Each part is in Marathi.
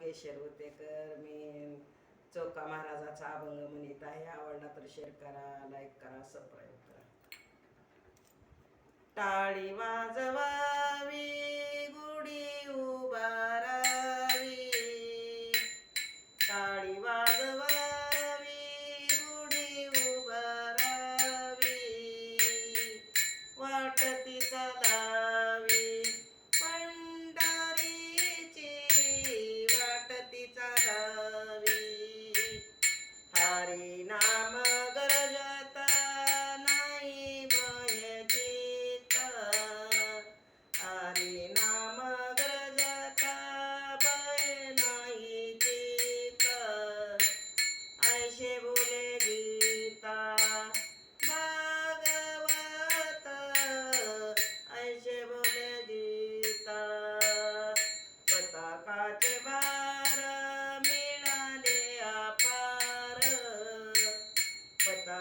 केशर होतेकर मी चौका महाराजाचा अभंग म्हणत आहे. आवडला तर शेअर करा लाईक करा सबस्क्राईब करा. टाळी वाजवा.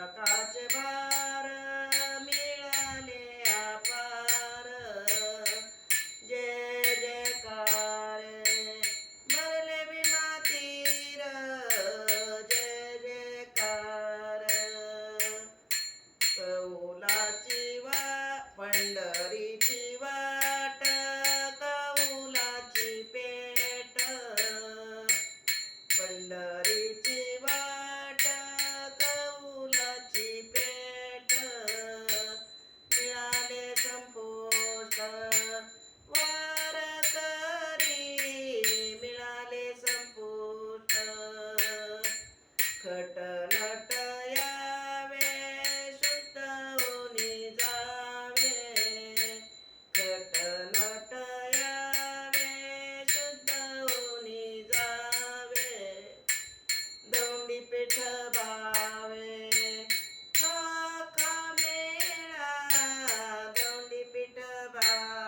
काचे बा Bye.